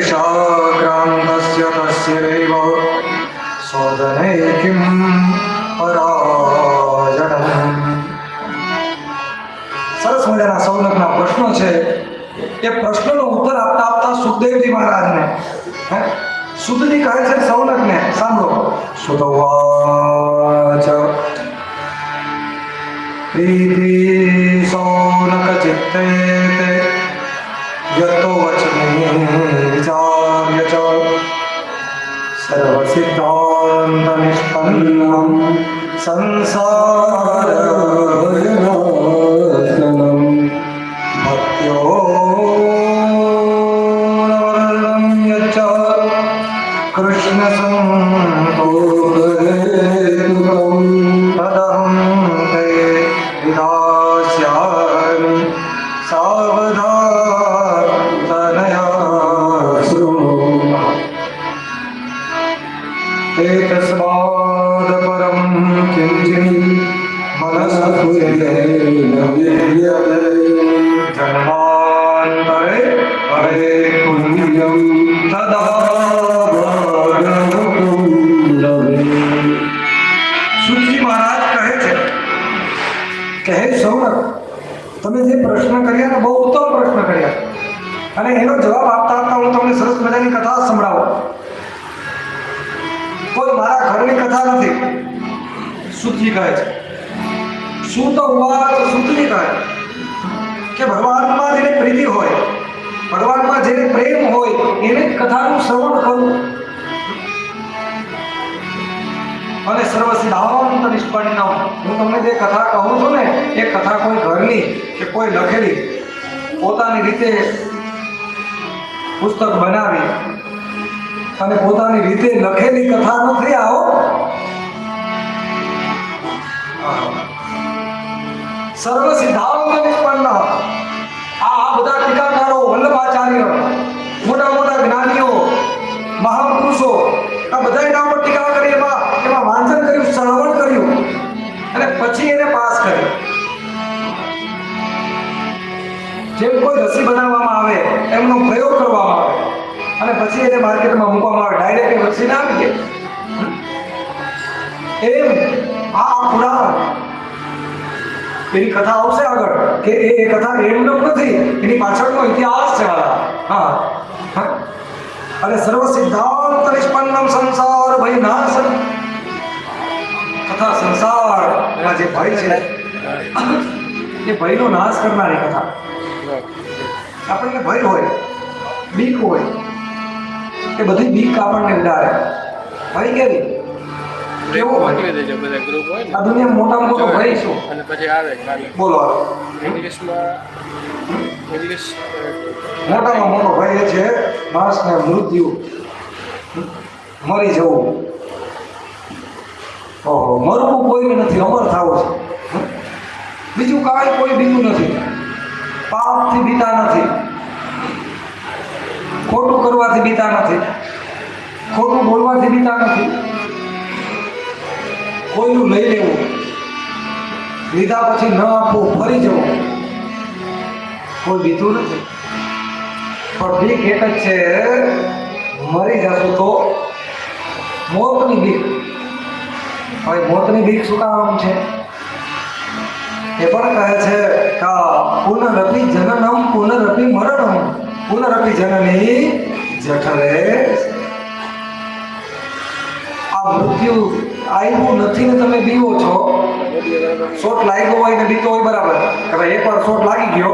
क्लेशाक्रान्तस्य तस्यैव स्वदने किं पराजनम् સરસ મજાના સૌનકના પ્રશ્નો છે એ પ્રશ્નનો ઉત્તર આપતા આપતા સુખદેવજી મહારાજને હે? સુતજી કહે છે સૌનકને સાંભળો સુતવાચ પ્રીતિ સૌનક ચિત્તે તે યતો વચને વિચાર્ય ચ સર્વસિદ્ધાંત નિષ્પન્નમ સંસાર એનો જવાબ આપતા આપતા હું તમને સરસ મજાની કથા સંભળાવું. કોઈ મારા ઘરની કથા નથી. સુતજી કહે છે. સુત ઉવાચ સુતજી કહે. કે ભગવાનમાં જેને પ્રીતિ હોય, ભગવાનમાં જેને પ્રેમ હોય, એને કથાનું શ્રવણ કરવું અને સર્વ સિદ્ધાંત નિષ્પન્ન હું તમને જે કથા કહું છું ને, એ કથા કોઈ ઘરની કે કોઈ લખેલી, પોતાની રીતે પુસ્તક બનાવી અને પોતાની રીતે લખેલી કથા નથી આવો. સર્વ સિદ્ધાંત નિષ્પન્ન આ બધા ટીકાકારો એને માર્કેટમાં મૂકવામાં આવે. ડાયરેક્ટ એ રસી ના આપી એમ આ પુરાણ એની કથા આવશે આગળ કે એ એ કથા એમનો નથી એની પાછળનો ઇતિહાસ છે વાલા હા. અને સર્વ સિદ્ધાંત નિષ્પન્નમ સંસાર ભય નાશ. કથા સંસારમાં જે ભય છે એ ભયનો નાશ કરનારી કથા. આપણને ભય હોય બીક હોય એ બધી બીક આપણને ઉડાડે. ભાઈ કેવી કેવો આ દુનિયા મોટામાં મોટો ભાઈ શું અને પછી આવે બોલો ઇંગ્લિશમાં ઇંગ્લિશ મોટામાં મોટો ભાઈ એ છે માણસને મૃત્યુ. મરી જવું. ઓહો મરવું કોઈ નથી અમર થવું છે. બીજું કાંઈ કોઈ બીજું નથી. પાપથી બીતા નથી. ખોટું કરવાથી બીતા નથી. ખોટું બોલવાથી બીતા નથી. કોઈનું લઈ લેવું. લીધા પછી ન આપવું, ફરી જવું. કોઈ બીતું નથી. પણ બીક એક જ છે, મરી જશું તો મોતની બીક. હવે મોતની બીક શું કામ છે? એ પણ કહે છે કે પુનરપી જનનમ, પુનરપી મરણમ. પુનરપી જનની જઠરે આ મૃત્યુ આવ્યું નથી ને તમે બીવો છો. શોટ લાગ્યો હોય ને બીતો હોય બરાબર. કે ભાઈ એકવાર શોટ લાગી ગયો.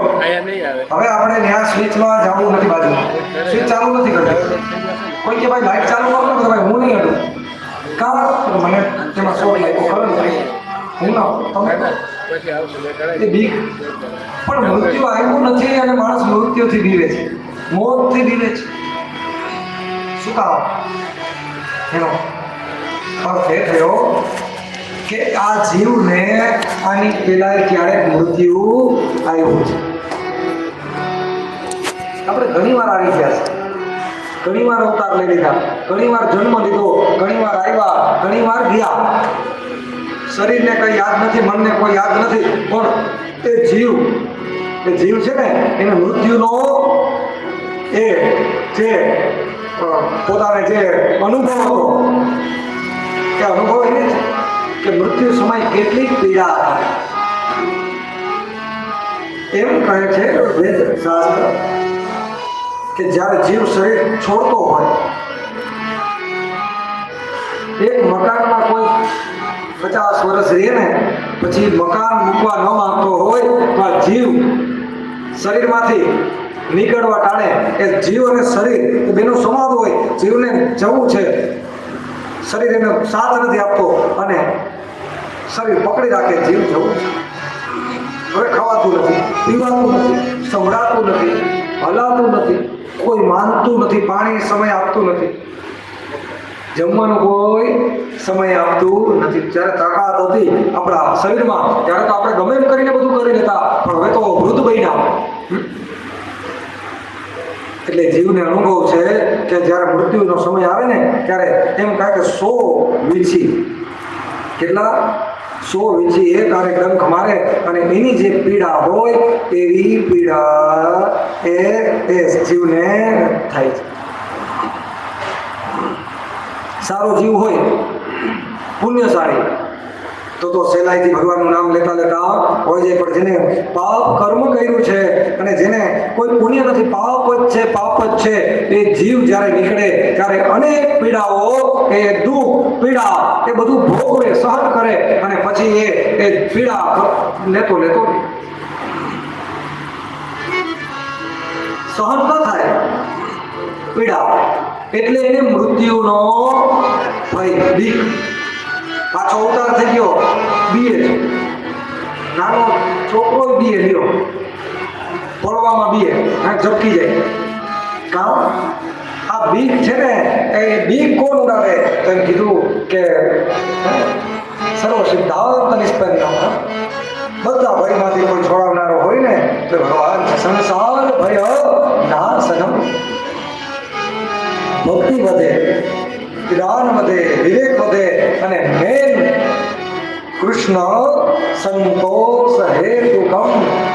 હવે આપણે ત્યાં સ્વિચમાં જવું નથી બાજુ. સ્વિચ ચાલુ નથી કરતું. કોઈ કે ભાઈ લાઈટ ચાલુ કરો તો ભાઈ હું નહીં હટું. કારણ મને તેમાં શોટ લાગ્યો ખબર નથી. હું ના તમે? એ બીક. પણ મૃત્યુ આવ્યું નથી અને માણસ મૃત્યુથી બીવે છે. મોતથી બીવે છે. શું કામ એનો અર્થ એ થયો કે આ જીવને આની પહેલા ક્યારેક મૃત્યુ આવ્યું છે. આપણે ઘણી વાર આવી ગયા છે. ઘણી વાર અવતાર લઈ લીધા. ઘણી વાર જન્મ લીધો. ઘણી વાર આવ્યા. ઘણી વાર ગયા. શરીરને કઈ યાદ નથી, મનને કોઈ યાદ નથી. પણ તે જીવ, એ જીવ છે ને, એને મૃત્યુનો એ જે પોતાને જે અનુભવ હતો એ અનુભવ એ કે મૃત્યુ સમય કેટલી પીડા થાય. એમ કહે છે વેદ શાસ્ત્ર કે જ્યારે જીવ શરીર છોડતો હોય, એક મકાનમાં કોઈ પચાસ વર્ષ રહે ને પછી મકાન મૂકવા ન માંગતો હોય, તો જીવ શરીરમાંથી નીકળવા ટાણે એ જીવ અને શરીર, એ બેનો સંવાદ હોય, જીવને જવું છે. શરીર એને સાથ નથી આપતો અને શરીર પકડી રાખે, જીવ જવું છે. હવે ખવાતું નથી, પીવાતું નથી, સંભળાતું નથી, હલાતું નથી, કોઈ માનતું નથી પાણી સમય આપતું નથી. જમવાનું કોઈ સમય આપતું નથી. જ્યારે તાકાત હતી આપણા શરીરમાં, ત્યારે તો આપણે ગમે એમ કરીને બધું કરી લેતા, પણ હવે તો વૃદ્ધ બન્યા? એટલે જીવને અનુભવ છે કે જ્યારે મૃત્યુનો સમય આવે ને, ત્યારે એમ કહે કે સો વીછી. કેટલા? સો વીછી એક આરે ડંખ મારે અને એની જે પીડા હોય, એવી પીડા એ એ જીવને થાય છે. સારો જીવ હોય, પુણ્યશાળી. તો તો સહેલાઈથી ભગવાનનું નામ લેતા લેતા હોય છે. પણ જેને પાપ કર્મ કર્યું છે અને જેને કોઈ પુણ્ય નથી, પાપ જ છે, પાપ જ છે, એ જીવ જ્યારે નીકળે ત્યારે અનેક પીડાઓ, એ દુઃખ, પીડા, એ બધું ભોગવે, સહન કરે અને પછી એ એ પીડા લેતો લેતો. સહન ન થાય. પીડા એટલે એને મૃત્યુનો ભય, બીક. પાછો અવતાર થઈ ગયો. બીએ નાનો છોકરો બીએ લ્યો પડવામાં બીએ. આ ઝપકી જાય. કામ આ બીક છે ને, એ બીક કોણ ઉડાવે? તેમ કીધું કે સર્વ સિદ્ધાંત નિષ્પન્ન બધા ભયમાંથી કોઈ છોડાવનારો હોય ને, તો ભગવાન છે. સંસાર ભય નાશનમ ભક્તિ વધે. જ્ઞાન વધે વિવેક વધે અને મેન કૃષ્ણ સંતોષ હેતુકમ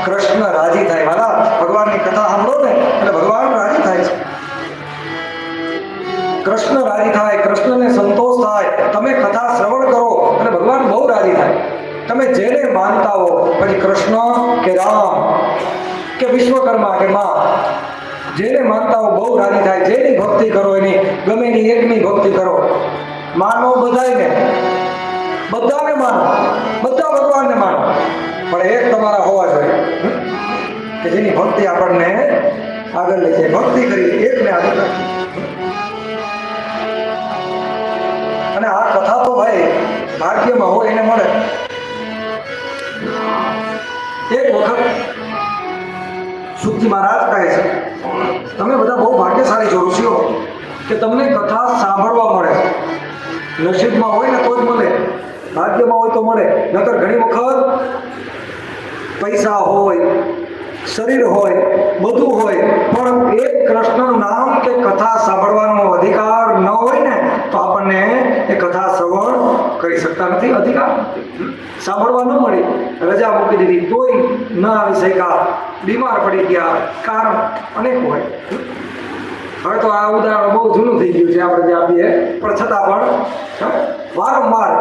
કૃષ્ણ રાજી થાય. મારા ભગવાનની કથા સાંભળો ને એટલે ભગવાન રાજી થાય છે. કૃષ્ણ રાજી થાય, કૃષ્ણને સંતોષ થાય. તમે કથા શ્રવણ કરો, અને ભગવાન બહુ રાજી થાય. તમે જેને માનતા હો, પછી કૃષ્ણ કે રામ, કે વિશ્વકર્મા કે માં જેને માનતા હો બહુ રાજી થાય, જેની ભક્તિ કરો એની, ગમે એની એકની ભક્તિ કરો. માનો બધાને બધાને માનો, બધા ભગવાનને માનો, પણ એક તમારા હોવા જોઈએ. કે જેની ભક્તિ આપણને આગળ લઈ જાય ભક્તિ કરી એકને આગળ રાખી. અને આ કથા તો ભાઈ ભાગ્યમાં હોય એને મળે. એક વખત સુખજી મહારાજ કહે છે, તમે બધા બહુ ભાગ્યશાળી છો ઋષિઓ કે તમને કથા સાંભળવા મળે. નસીબમાં હોય ને તો જ મળે, ભાગ્યમાં હોય તો મળે, નકર ઘણી વખત પૈસા હોય શરીર હોય, બધું હોય, પણ એક કૃષ્ણનું નામ કે કથા સાંભળવાનો અધિકાર ન હોય ને, તો આપણને એ કથા શ્રવણ કરી શકતા નથી, અધિકાર નથી. સાંભળવા ન મળી. રજા મૂકી દીધી, તોય ન આવી શક્યા. બીમાર પડી ગયા, કારણ અનેક હોય. હવે તો આ ઉદાહરણ બહુ જૂનું થઈ ગયું છે, આપણે જે આપીએ પણ છતાં પણ વારંવાર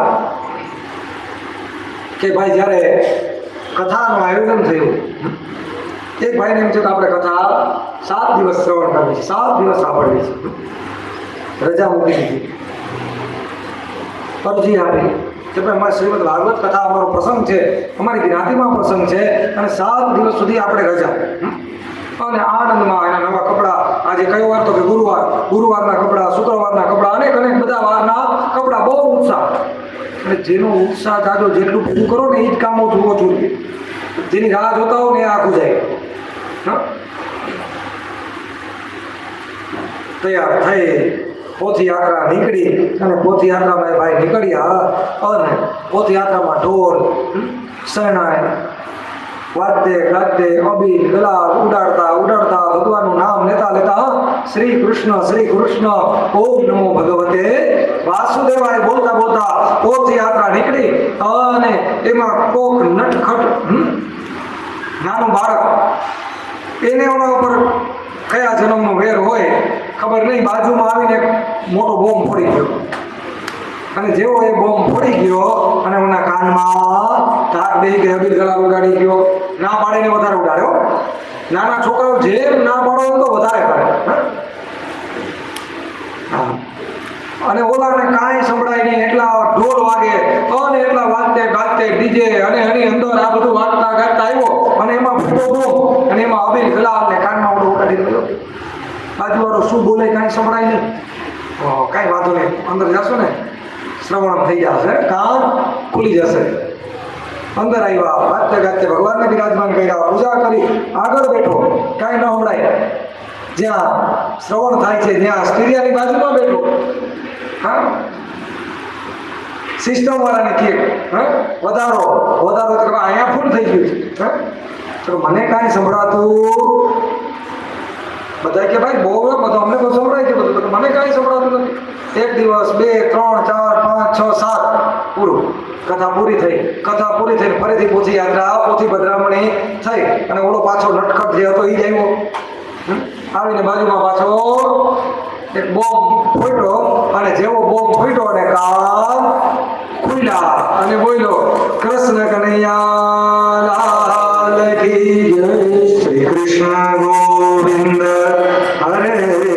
કે ભાઈ જ્યારે કથાનું આયોજન થયું એક ભાઈને એમ છે કે આપણે કથા સાત દિવસ શ્રવણ કરવી છે, સાત દિવસ સાંભળવી છે. રજા મૂકી દીધી. અરજી આપી. કે ભાઈ અમારી શ્રીમદ ભાગવત કથા, અમારો પ્રસંગ છે, અમારી જ્ઞાતિમાં પ્રસંગ છે, અને સાત દિવસ સુધી આપણે રજા. અને આનંદમાં એના નવા કપડાં. આજે કયો વાર તો કે ગુરુવાર. ગુરુવારના કપડાં, શુક્રવારના કપડાં, અનેક અનેક બધા વારના કપડાં. બહુ ઉત્સાહ. અને જેનો ઉત્સાહ જાજો જેટલું ભેગું કરો ને એ જ કામ ઓછું ઓછું. જેની રાહ જોતા હો ને આખું જાય? તૈયાર થઈ, પોથી યાત્રા નીકળી અને પોથી યાત્રામાં ભાઈ નીકળ્યા અને પોથી યાત્રામાં ઢોલ શરણાય વાતે ગાતે ગાદ્ય ગલા ઉડાડતા ઉડાડતા ભગવાનનું નામ લેતા લેતા હા, શ્રી કૃષ્ણ શ્રી કૃષ્ણ ઓમ નમો ભગવતે. વાસુદેવાય બોલતા બોલતા પોથી યાત્રા નીકળી અને એમાં કોક નટખટ નાનું બાળક, એને એના ઉપર કયા જન્મનો વેર હોય ખબર નહીં, બાજુમાં આવીને મોટો બોમ્બ ફોડી ગયો. અને જેવો એ બોમ્બ ફોડી ગયો અને એના કાનમાં ધાક બેહી ગઈ અબીલ ગલાલ ઉડાડી ગયો. ના પાડીને વધારે ઉડાડ્યો. નાના છોકરાઓ જેમ ના પાડો એમ તો વધારે કરે. અને ઓલાને કાંઈ સંભળાય નહીં, એટલા ઢોલ વાગે, અને એટલા વાગતે ગાતે ડીજે, અને એની અંદર આ બધું વાગતા ગાતા આવ્યો, અને એમાં ફૂટો અને એમાં અબીલ ગલાલ ને કાનમાં ઓડો ઉડાડી ગયો બાજુવાળો શું બોલે, કાંઈ સંભળાય નહીં. કાંઈ વાંધો નહીં. અંદર જશો ને? શ્રવણ થઈ જશે કાન ખુલી જશે. અંદર આવ્યા વાત્ય ગાતે ભગવાનને બિરાજમાન કર્યા, પૂજા કરી, આગળ બેઠો, કાંઈ ન સંભળાય. જ્યાં શ્રવણ થાય છે જ્યાં સ્ત્રીયાની બાજુમાં બેઠો. હા? સિસ્ટમ વાળાને કે હા? વધારો વધારો તો અહીંયા ફૂલ થઈ ગયું છે. હા? તો મને કાંઈ સંભળાતું બધા કે ભાઈ, બહુ બધું અમને બધું સંભળાય છે, બધું મને કાંઈ સંભળાતું નથી. એક દિવસ, બે, ત્રણ, ચાર, પાંચ, છ, સાત, પૂરું. કથા પૂરી થઈ. કથા પૂરી થઈને ફરીથી પોથી યાત્રા પોથી બદરામણી થઈ અને ઓલો પાછો નટખટ જે હતો એ જ આવ્યો? આવીને બાજુમાં પાછો એક બોમ્બ ફૂટ્યો અને જેવો બોમ્બ ફૂટ્યો અને કામ ખુલ્યા અને બોલ્યો, કૃષ્ણ કનૈયા, લાલ કી જય. શ્રી કૃષ્ણ ગોવિંદ, હરે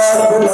Senhor.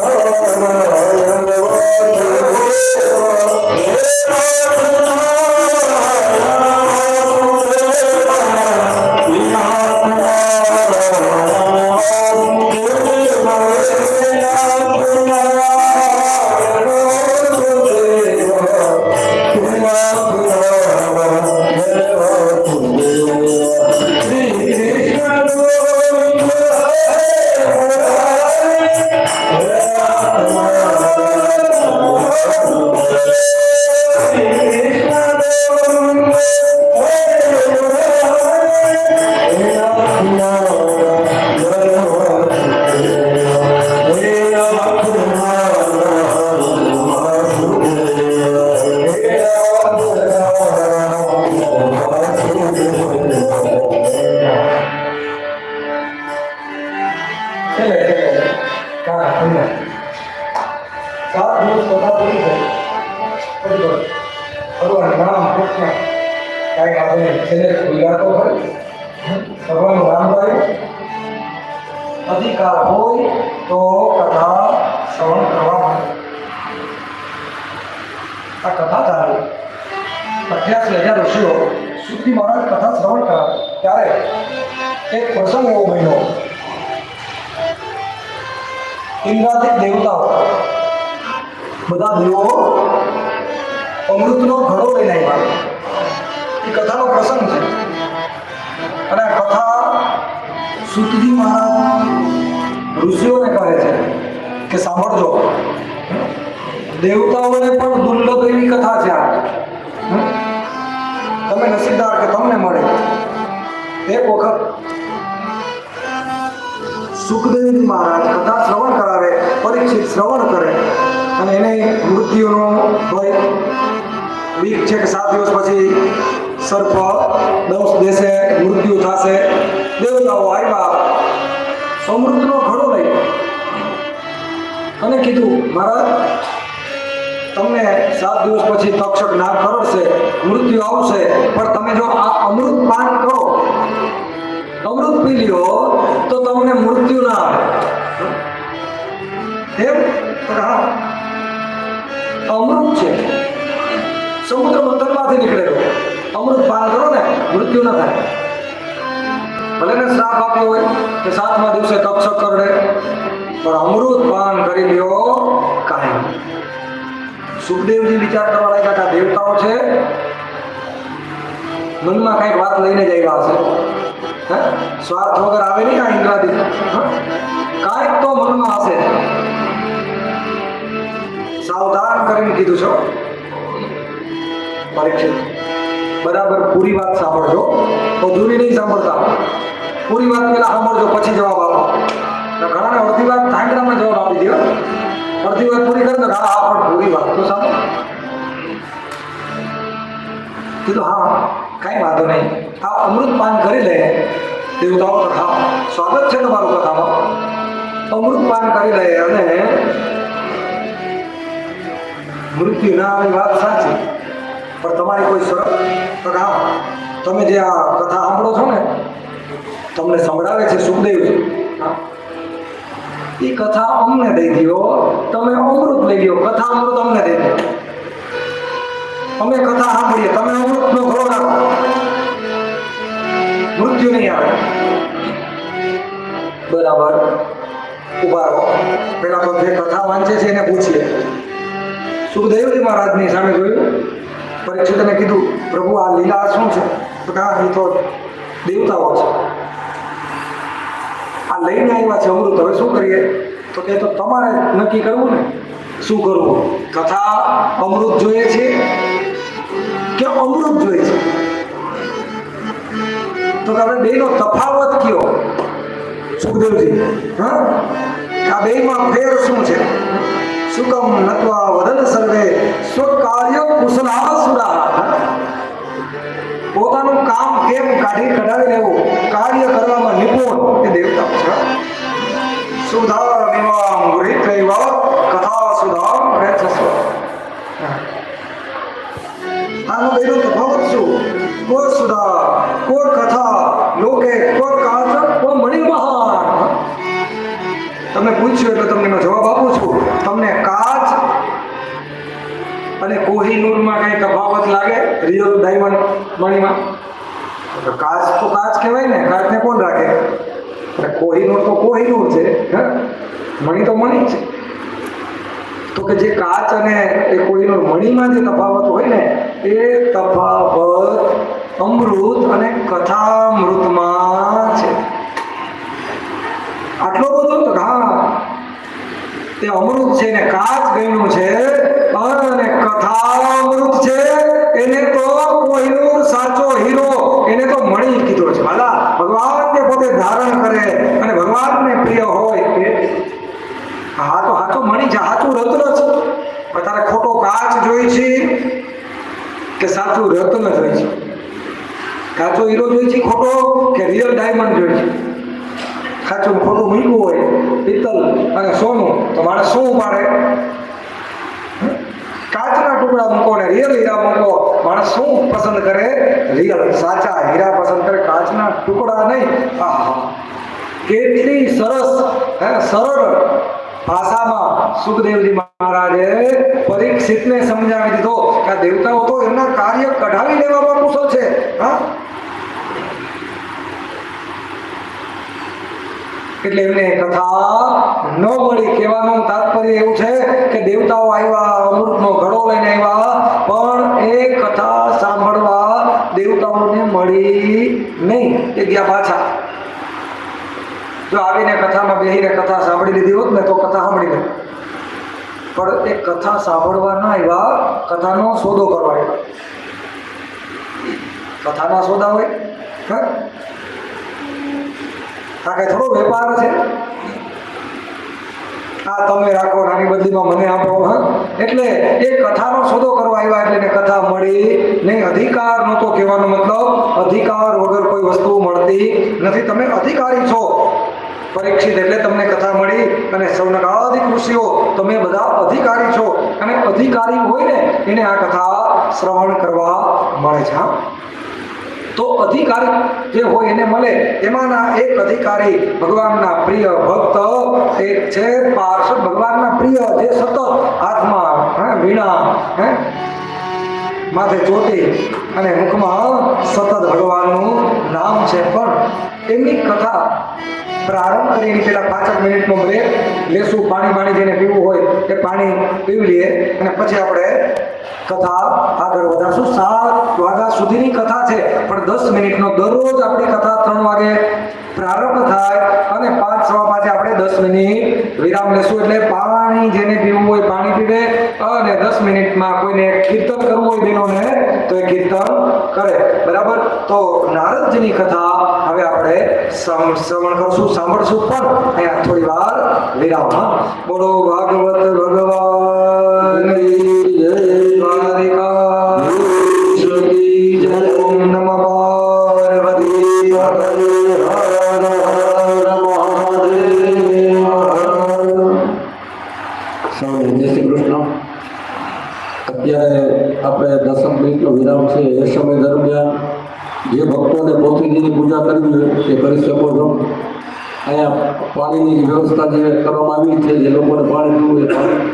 ઇન્દ્રાદિક દેવતાઓ. બધા દેવો અમૃતનો ઘડો લઈને આવ્યા. એ કથાનો પ્રસંગ છે. અને આ કથા સુતજી મહારાજ ઋષિઓને કહે છે કે સાંભળજો. દેવતાઓને પણ દુર્લભ એવી કથા છે આ? તમે નસીબદાર કે તમને મળે. એક વખત સુખદેવજી મહારાજ કથા શ્રવણ કરાવે, પરીક્ષિત શ્રવણ કરે. અને એને મૃત્યુનો હોય વીક છે કે સાત દિવસ પછી સર્પ દંશ દેશે, મૃત્યુ થશે. દેવતાઓ આવ્યા. સમૃદ્ધનો ઘડો લઈ. અને કીધું, મહારાજ, તમને સાત દિવસ પછી તક્ષક નાગ કરડશે મૃત્યુ આવશે. પણ તમે જો આ અમૃત પાન કરો અમૃત પી લ્યો તો તમને મૃત્યુ ના આવે. એમ? અમૃત છે. સમુદ્ર મંથનમાંથી નીકળેલો. અમૃત પાન કરો ને, મૃત્યુ ન થાય. ભલે ને શ્રાપ આપ્યો હોય કે સાતમા દિવસે તક્ષક કરડે પણ અમૃત પાન કરી લ્યો કાંઈ સુખદેવજી વિચાર કરવા લાગ્યા હતા દેવતાઓ છે. મનમાં કંઈક વાત લઈને જ આવ્યા હશે? સ્વાર્થ વગર આવે નહીં આ ઇન્દ્રાદી. કાંઈક તો મનમાં હશે. સાવધાન કરીને કીધું છો પરીક્ષિત. બરાબર, પૂરી વાત સાંભળજો. અધૂરી નહીં સાંભળતા. પૂરી વાત પહેલા સાંભળજો, પછી જવાબ આપો. ઘણાને અડધી વાત ધાંગડામાં જવાબ આપી દો અડધી વાત પૂરી કરી દો હા હા પણ પૂરી વાત, તો સાંભળો. કીધું હા. કાંઈ વાંધો નહીં. આ અમૃત પાન કરી લે, દેવતાઓ કથા સ્વાગત છે તમારું કથામાં અમૃત પાન કરી લે અને મૃત્યુ ના આવી વાત સાચી. પણ તમારી કોઈ શરત કથા તમે જે આ કથા સાંભળો છો ને, તમને સંભળાવે છે સુખદેવ. એ કથા અમને દઈ દો તમે અમૃત લઈ લો કથા અમૃત અમને દઈ દો અમે કથા સાંભળીએ, તમે અમૃતનો ઘડો રાખો મૃત્યુ નહીં આવે. બરાબર. ઊભા રહો. પેલા તો જે કથા વાંચે છે એને પૂછીએ. સુખદેવજી મહારાજની સામે જોયું. પરીક્ષિતને કીધું, પ્રભુ, આ લીલા શું છે? તો કે એ તો દેવતાઓ છે. આ લઈને આવ્યા છે અમૃત. હવે શું કરીએ? તો કે, તો તમારે નક્કી કરવું ને. શું કરવું? કથા અમૃત જોઈએ છે. કે અમૃત જોઈએ છે? તો આપણે બેનો તફાવત કયો? સુખદેવજી, હા? આ બેમાં ફેર શું છે? સુકમ નત્વા વદન સર્વે, સ્વકાર્ય કુશલા સુરા પોતાનું કામ કેમ કાઢી કઢાવી લેવું? કાર્ય કરવામાં નિપુણ એ દેવતા છે સુધા નિવામ ગૃહિત્વૈવ કથા સુધા પ્રયત્નસ્વ આનો બેનો તફાવત શું? કો સુધા કો કથા લોકે કો કાચ કો મણિમહાન તમે પૂછ્યું એટલે તમને જવાબ આપું છું. તમને કાચ અને કોહિનૂરમાં કઈ તફાવત લાગે? રિયલ ડાયમંડ મણીમાં? કાચ તો કાચ કહેવાય ને, કાચને કોણ રાખે? કોહિનૂર તો કોહિનૂર છે, હે? મણી તો મણી છે. તો કે જે કાચ અને એ કોહિનૂર મણીમાં જે તફાવત હોય ને, એ તફાવત અમૃત અને કથામૃતમાં છે. આટલો બધો હા, તે અમૃત છે ને કાચ ગયું છે, અને કથામૃત છે, એને તો કોહિનૂર સાચો હીરો, એને તો મણી કીધો છે. હાલા ભગવાનને પોતે ધારણ કરે અને ભગવાનને પ્રિય હોય એ. હા, તો હાચું મણી છે હાચું રત્ન છે. તારે ખોટો કાચ જોઈ છે કે સાચું રત્ન જોઈ છે? કાચો હીરો જોઈએ છે ખોટો કે રિયલ ડાયમંડ જોઈએ છે? ખાચું ખોટું મૂક્યું હોય, પિત્તલ અને સોનું, તો માણસ શું ઉપાડે? કાચના ટુકડા મૂકો ને રિયલ હીરા મૂકો માણસ શું પસંદ કરે? રિયલ સાચા હીરા પસંદ કરે, કાચના ટુકડા નહીં. આહા. કેટલી સરસ, હે, સરળ ભાષામાં સુખદેવજી મહારાજે પરીક્ષિતને સમજાવી દીધો કે આ દેવતાઓ તો એમના કાર્ય કઢાવી લેવામાં કુશળ છે, હા? એટલે એમને કથા ન મળી કહેવાનું તાત્પર્ય એવું છે કે દેવતાઓ આવ્યા, અમૃતનો ઘડો લઈને આવ્યા, પણ એ કથા સાંભળવા દેવતાઓને મળી નહીં. એ ગયા પાછા. જો આવીને કથામાં બેહીને કથા સાંભળી લીધી હોત ને તો કથા સાંભળી લે પણ એ કથા સાંભળવા ના આવ્યા, કથાનો સોદો કરવા આવ્યા. કથાના સોદા હોય, હા? આ કઈ થોડો વેપાર છે? આ તમે રાખો, નાની બદલીમાં મને આપો, હા? એટલે એ કથાનો સોદો કરવા આવ્યા એટલે એને કથા મળી. નહીં, અધિકાર નહોતો કહેવાનો મતલબ. અધિકાર વગર કોઈ વસ્તુ મળતી નથી. તમે અધિકારી છો, પરીક્ષિત એટલે તમને કથા મળી. અને સૌનકાદિક ઋષિઓ તમે બધા અધિકારી છો. અને અધિકારી હોય ને, એને આ કથા શ્રવણ કરવા મળે છે તો અધિકારી જે હોય એને મળે. એમાંના એક અધિકારી ભગવાનના પ્રિય ભક્ત, એક છે પાર્ષદ ભગવાનના પ્રિય, જે સતત હાથમાં, હે, વીણા, હે, માથે ચોટી અને મુખમાં સતત ભગવાનનું નામ છે. પણ એમની કથા પ્રારંભ કરીને પેલા પાંચ મિનિટનો બ્રેક લેશું, પાણી પાણી જેને પીવું હોય એ પાણી પીવી લઈએ. અને પછી આપણે કથા આગળ વધારશું. સાત વાગ્યા સુધીની કથા છે, પણ દસ મિનિટનો દરરોજ આપણી કથા ત્રણ વાગે પ્રારંભ થાય અને પાંચ સવા પાંચે આપણે દસ મિનિટ વિરામ લેશું. એટલે પાણી જેને પીવું હોય પાણી પીવે અને દસ મિનિટમાં કોઈને કીર્તન કરવું હોય બહેનોને તો એ કીર્તન કરે. બરાબર? તો નારદજીની કથા હવે આપણે શ્રવણ કરશું, સાંભળશું પણ અહીંયા થોડી વાર વિરામ હા બોલો ભાગવત ભગવાન ઓમ નમઃ પાર્વતી સૌને જય શ્રી કૃષ્ણ અત્યારે આપણે દસમ મિનિટનો વિરામ છે એ સમય દરમિયાન જે ભક્તોને પૂજા કરવી હોય તે કરી શકો છો. અહીંયા પાણીની વ્યવસ્થા જે કરવામાં આવી છે, જે લોકોને પાણી પીવું એ પાણી.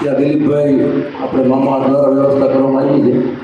ત્યાં દિલીપભાઈ, આપણે મામા દ્વારા વ્યવસ્થા કરવામાં આવી છે.